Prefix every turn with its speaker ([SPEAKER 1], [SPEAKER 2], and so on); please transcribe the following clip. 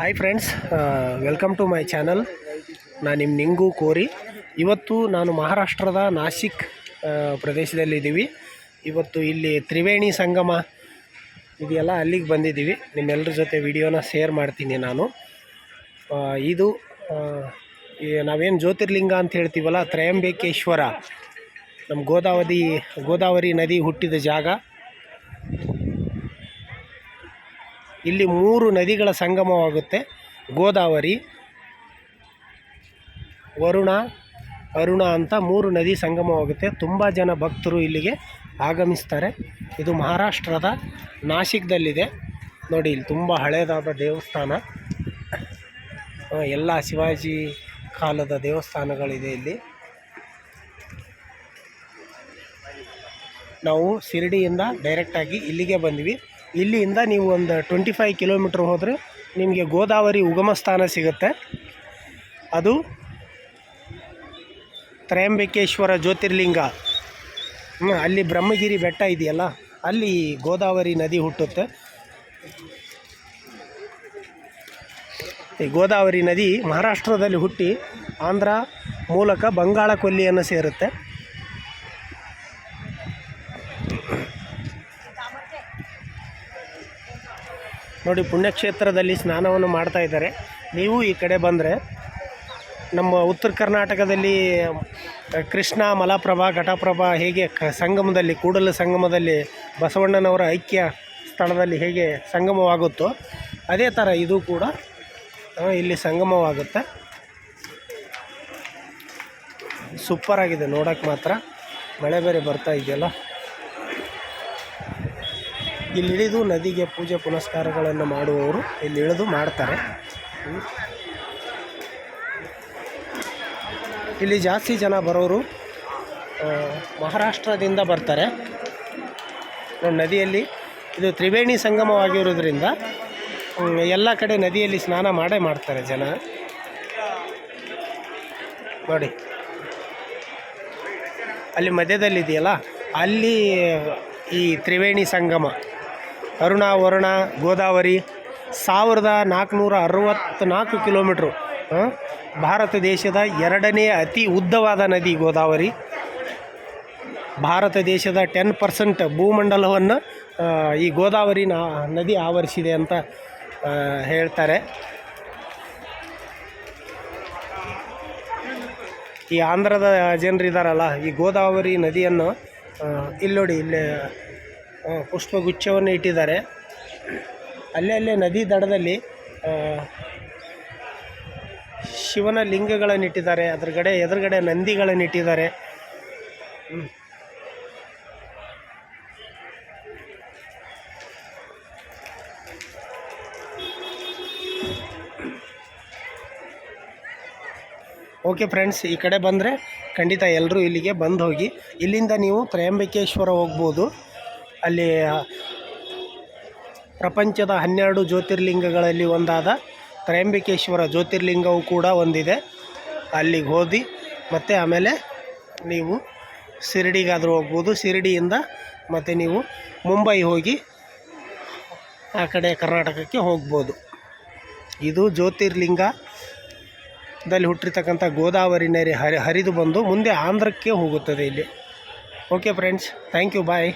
[SPEAKER 1] Hi friends welcome to my channel ನಾನು ನಿಮ್ಮ ನಿಂಗು ಕೋರಿ. ಇವತ್ತು ನಾನು ಮಹಾರಾಷ್ಟ್ರದ ನಾಸಿಕ್ ಪ್ರದೇಶದಲ್ಲಿದ್ದೀವಿ ಇವತ್ತು ಇಲ್ಲಿ ತ್ರಿವೇಣಿ ಸಂಗಮ ಇದೆಯಲ್ಲ, ಅಲ್ಲಿಗೆ ಬಂದಿದ್ದೀವಿ ನಿಮ್ಮೆಲ್ಲರ ಜೊತೆ ವಿಡಿಯೋನ ಶೇರ್ ಮಾಡ್ತೀನಿ ನಾನು. ಇದು ನಾವೇನು ಜ್ಯೋತಿರ್ಲಿಂಗ ಅಂತ ಹೇಳ್ತೀವಲ್ಲ, ತ್ರಯಂಬಕೇಶ್ವರ. ನಮ್ಮ ಗೋದಾವರಿ ಗೋದಾವರಿ ನದಿ ಹುಟ್ಟಿದ ಜಾಗ. ಇಲ್ಲಿ ಮೂರು ನದಿಗಳ ಸಂಗಮವಾಗುತ್ತೆ. ಗೋದಾವರಿ, ವರುಣ, ಅರುಣ ಅಂತ ಮೂರು ನದಿ ಸಂಗಮವಾಗುತ್ತೆ. ತುಂಬ ಜನ ಭಕ್ತರು ಇಲ್ಲಿಗೆ ಆಗಮಿಸ್ತಾರೆ. ಇದು ಮಹಾರಾಷ್ಟ್ರದ ನಾಸಿಕ್ದಲ್ಲಿದೆ ನೋಡಿ, ಇಲ್ಲಿ ತುಂಬ ಹಳೆಯದಾದ ದೇವಸ್ಥಾನ. ಎಲ್ಲ ಶಿವಾಜಿ ಕಾಲದ ದೇವಸ್ಥಾನಗಳಿದೆ ಇಲ್ಲಿ. ನಾವು ಶಿರಡಿಯಿಂದ ಡೈರೆಕ್ಟಾಗಿ ಇಲ್ಲಿಗೆ ಬಂದ್ವಿ. ಇಲ್ಲಿಂದ ನೀವು ಒಂದು ಟ್ವೆಂಟಿ ಫೈವ್ ಕಿಲೋಮೀಟ್ರ್ ಹೋದರೆ ನಿಮಗೆ ಗೋದಾವರಿ ಉಗಮ ಸ್ಥಾನ ಸಿಗುತ್ತೆ. ಅದು ತ್ರಯಂಬಕೇಶ್ವರ ಜ್ಯೋತಿರ್ಲಿಂಗ. ಅಲ್ಲಿ ಬ್ರಹ್ಮಗಿರಿ ಬೆಟ್ಟ ಇದೆಯಲ್ಲ, ಅಲ್ಲಿ ಗೋದಾವರಿ ನದಿ ಹುಟ್ಟುತ್ತೆ. ಈ ಗೋದಾವರಿ ನದಿ ಮಹಾರಾಷ್ಟ್ರದಲ್ಲಿ ಹುಟ್ಟಿ ಆಂಧ್ರ ಮೂಲಕ ಬಂಗಾಳ ಕೊಲ್ಲಿಯನ್ನು ಸೇರುತ್ತೆ. ನೋಡಿ, ಪುಣ್ಯಕ್ಷೇತ್ರದಲ್ಲಿ ಸ್ನಾನವನ್ನು ಮಾಡ್ತಾ ಇದ್ದಾರೆ. ನೀವು ಈ ಕಡೆ ಬಂದರೆ ನಮ್ಮ ಉತ್ತರ ಕರ್ನಾಟಕದಲ್ಲಿ ಕೃಷ್ಣ, ಮಲಪ್ರಭಾ, ಘಟಪ್ರಭಾ ಹೇಗೆ ಕ, ಸಂಗಮದಲ್ಲಿ, ಕೂಡಲ ಸಂಗಮದಲ್ಲಿ ಬಸವಣ್ಣನವರ ಐಕ್ಯ ಸ್ಥಳದಲ್ಲಿ ಹೇಗೆ ಸಂಗಮವಾಗುತ್ತೋ ಅದೇ ಥರ ಇದು ಕೂಡ ಇಲ್ಲಿ ಸಂಗಮವಾಗುತ್ತೆ. ಸೂಪರಾಗಿದೆ ನೋಡೋಕ್ಕೆ ಮಾತ್ರ. ಮಳೆ ಬೇರೆ ಬರ್ತಾ ಇದೆಯಲ್ಲ? ಇಲ್ಲಿ ಇಳಿದು ನದಿಗೆ ಪೂಜೆ ಪುನಸ್ಕಾರಗಳನ್ನು ಮಾಡುವವರು ಇಲ್ಲಿ ಇಳಿದು ಮಾಡ್ತಾರೆ. ಇಲ್ಲಿ ಜಾಸ್ತಿ ಜನ ಬರೋರು ಮಹಾರಾಷ್ಟ್ರದಿಂದ ಬರ್ತಾರೆ. ನದಿಯಲ್ಲಿ ಇದು ತ್ರಿವೇಣಿ ಸಂಗಮವಾಗಿರೋದ್ರಿಂದ ಎಲ್ಲ ಕಡೆ ನದಿಯಲ್ಲಿ ಸ್ನಾನ ಮಾಡೇ ಮಾಡ್ತಾರೆ ಜನ. ನೋಡಿ. ಅಲ್ಲಿ ಮಧ್ಯದಲ್ಲಿದೆಯಲ್ಲ, ಅಲ್ಲಿ ಈ ತ್ರಿವೇಣಿ ಸಂಗಮ. ಅರುಣ ವರುಣ ಗೋದಾವರಿ, ಸಾವಿರದ ನಾಲ್ಕುನೂರ ಅರವತ್ತ್ನಾಲ್ಕು ಕಿಲೋಮೀಟ್ರು ಭಾರತ ದೇಶದ ಎರಡನೇ ಅತಿ ಉದ್ದವಾದ ನದಿ ಗೋದಾವರಿ. ಭಾರತ ದೇಶದ ಟೆನ್ ಪರ್ಸೆಂಟ್ ಭೂಮಂಡಲವನ್ನು ಈ ಗೋದಾವರಿ ನದಿ ಆವರಿಸಿದೆ ಅಂತ ಹೇಳ್ತಾರೆ. ಈ ಆಂಧ್ರದ ಜನರಿದ್ದಾರಲ್ಲ ಈ ಗೋದಾವರಿ ನದಿಯನ್ನು ಇಲ್ಲಿ ನೋಡಿ ಇಲ್ಲಿ ಪುಷ್ಪಗುಚ್ಛವನ್ನು ಇಟ್ಟಿದ್ದಾರೆ. ಅಲ್ಲೇ ಅಲ್ಲೇ ನದಿ ದಡದಲ್ಲಿ ಶಿವನ ಲಿಂಗಗಳನ್ನು ಇಟ್ಟಿದ್ದಾರೆ. ಅದ್ರಗಡೆ, ಎದುರುಗಡೆ ನಂದಿಗಳನ್ನು ಇಟ್ಟಿದ್ದಾರೆ. ಓಕೆ ಫ್ರೆಂಡ್ಸ್ ಈ ಕಡೆ ಬಂದರೆ ಖಂಡಿತ ಎಲ್ಲರೂ ಇಲ್ಲಿಗೆ ಬಂದು ಹೋಗಿ. ಇಲ್ಲಿಂದ ನೀವು ತ್ರಯಂಬಕೇಶ್ವರ ಹೋಗ್ಬೋದು. ಅಲ್ಲಿ ಪ್ರಪಂಚದ ಹನ್ನೆರಡು ಜ್ಯೋತಿರ್ಲಿಂಗಗಳಲ್ಲಿ ಒಂದಾದ ತ್ರಯಂಬಕೇಶ್ವರ ಜ್ಯೋತಿರ್ಲಿಂಗವು ಕೂಡ ಒಂದಿದೆ. ಅಲ್ಲಿಗೆ ಹೋದಿ ಮತ್ತು ಆಮೇಲೆ ನೀವು ಶಿರಡಿಗಾದರೂ ಹೋಗ್ಬೋದು. ಶಿರಡಿಯಿಂದ ಮತ್ತು ನೀವು ಮುಂಬೈ ಹೋಗಿ ಆ ಕಡೆ ಕರ್ನಾಟಕಕ್ಕೆ ಹೋಗ್ಬೋದು. ಇದು ಜ್ಯೋತಿರ್ಲಿಂಗದಲ್ಲಿ ಹುಟ್ಟಿರ್ತಕ್ಕಂಥ ಗೋದಾವರಿ ನದಿ ಹರಿ, ಹರಿದು ಬಂದು ಮುಂದೆ ಆಂಧ್ರಕ್ಕೆ ಹೋಗುತ್ತದೆ ಇಲ್ಲಿ. Okay friends thank you bye